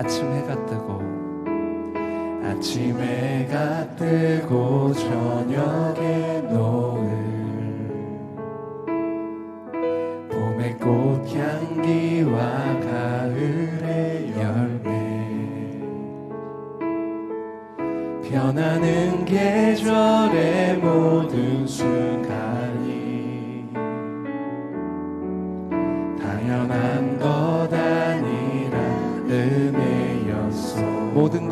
아침 해가 뜨고 아침 해가 뜨고 저녁에 노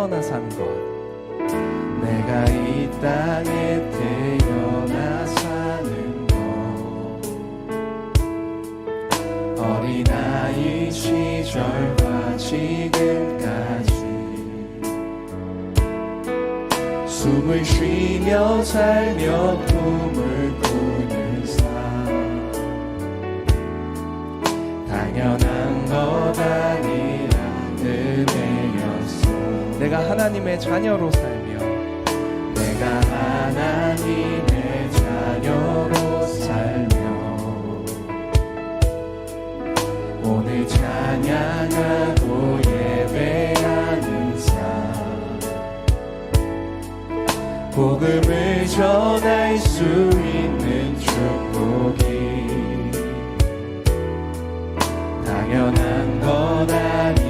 태어나 산 것. 내가 이 땅에 태어나 사는 것. 어린아이 시절과 지금까지 숨을 쉬며 살며 꿈 하나님의 자녀로 살며 내가 하나님의 자녀로 살며 오늘 찬양하고 예배하는 삶. 복음을 전할 수 있는 축복이 당연한 은혜였어 모든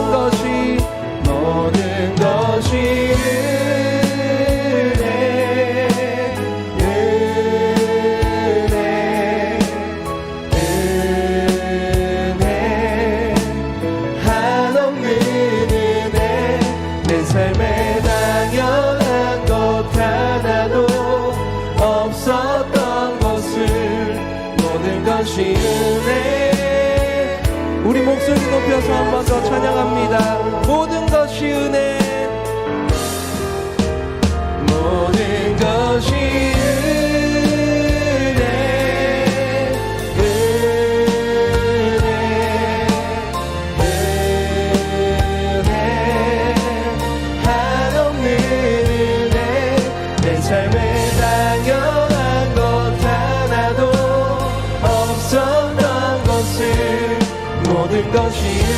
높여서 한 번 더 찬양합니다. 모든 것이 은혜. 모든 것이 은혜. 은혜 은혜 한없는 은혜 내 삶에 당연한 것 하나도 없었던 것을 모든 것이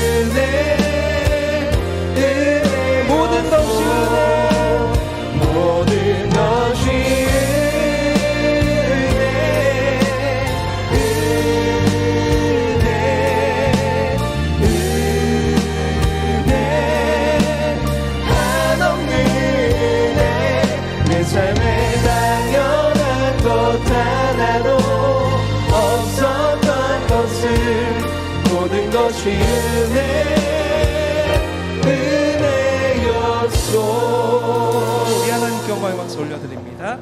영광의 박수 올려드립니다.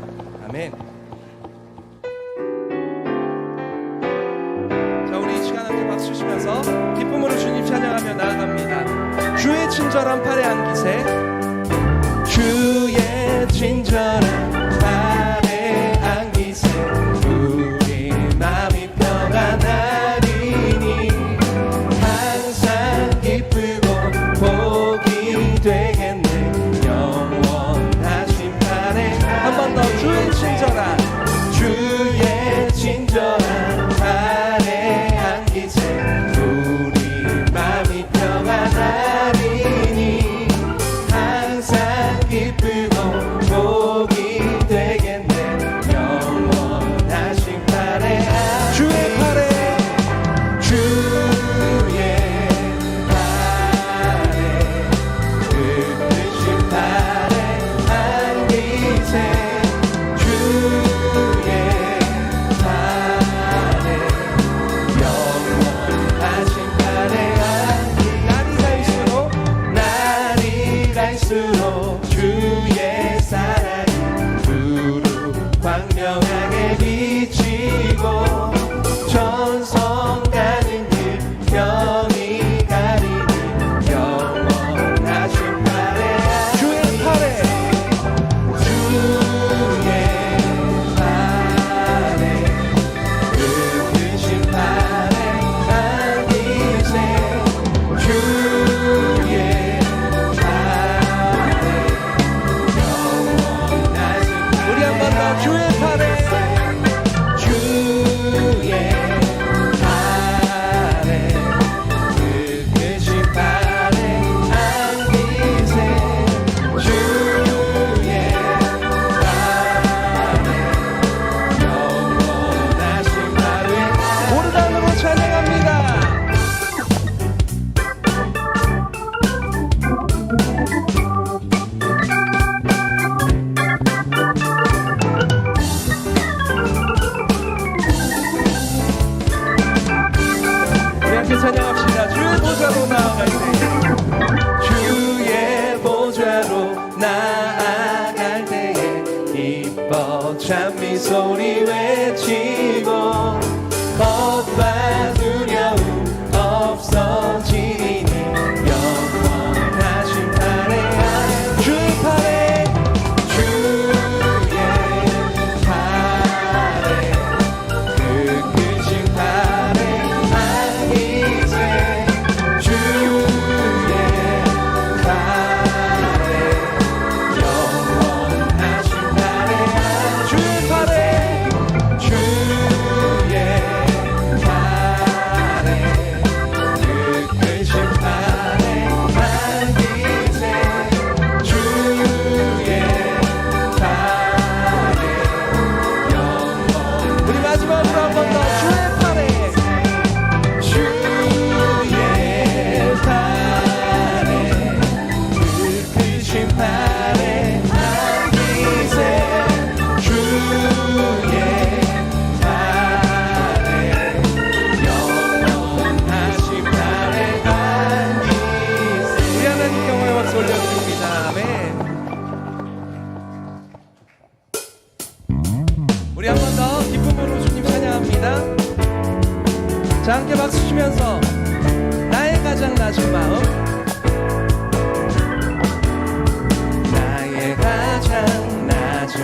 아멘. 자 우리 이 시간 함께 박수 치면서 기쁨으로 주님 찬양하며 나아갑니다. 주의 친절한 팔에 안기세. 주의 친절한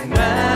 tonight.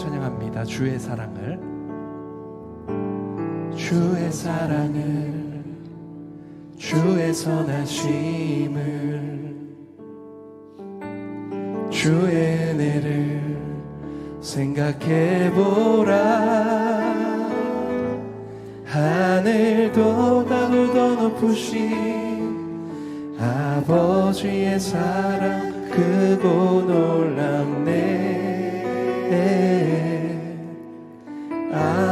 찬양합니다. 주의 사랑을. 주의 사랑을. 주의 선하심을. 주의 은혜를 생각해 보라. 하늘도 가도 높으신 아버지의 사랑 크고 놀랍네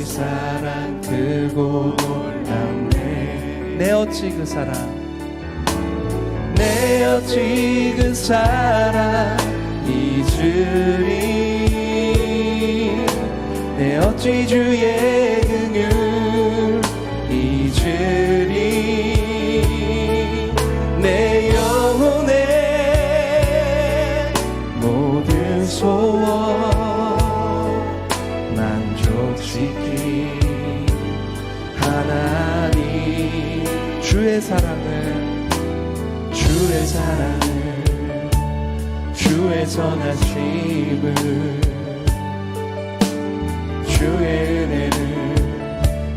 아버지 사랑 크고 놀랍네. 내 어찌 그 사랑? 내 어찌 그 사랑? 잊으리 내 어찌 주의 만족시키. 하나님 주의 사랑을 주의 사랑을 주의 선하심을 주의 은혜를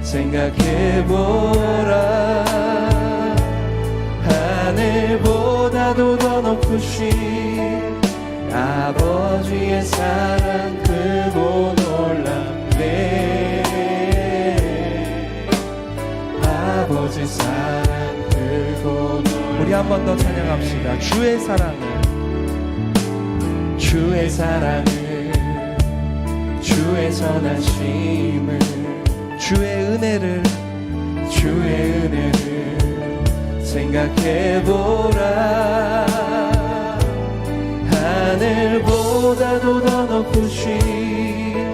생각해 보라. 하늘보다도 더 높으신 아버지의 사랑 크 우리 한 번 더 찬양합시다. 주의 사랑을. 주의 사랑을. 주의 선하심을. 주의 은혜를. 주의 은혜를 생각해 보라. 하늘보다도 더 높으신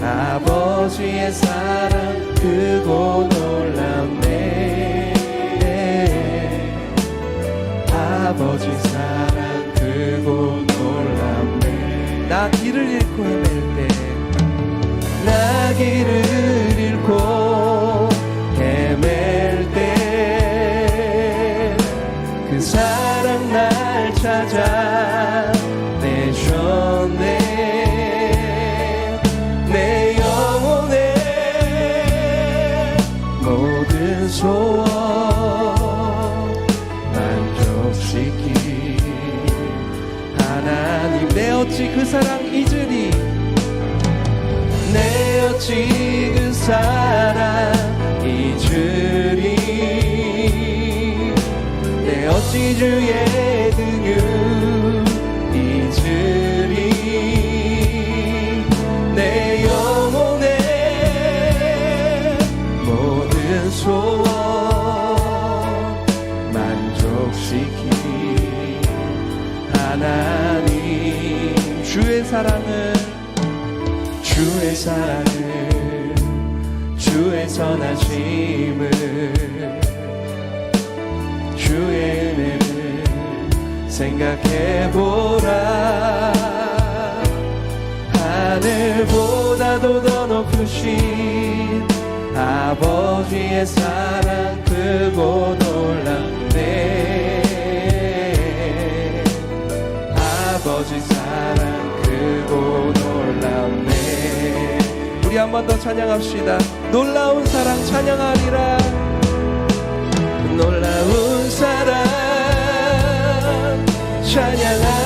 아버지의 사랑 크고 놀랍네 아버지 사랑 크고 어찌 주의 긍휼 잊으리 내 영혼의 모든 소원 만족시키 하나님. 주의 사랑을 주의 사랑을 주의 선하심을 주의 생각해 보라. 하늘보다도 더 높으신 아버지의 사랑 크고 놀랍네. 아버지 사랑 크고 놀랍네. 우리 한 번 더 찬양합시다. 놀라운 사랑 찬양하리라. 놀라운 사랑 찬양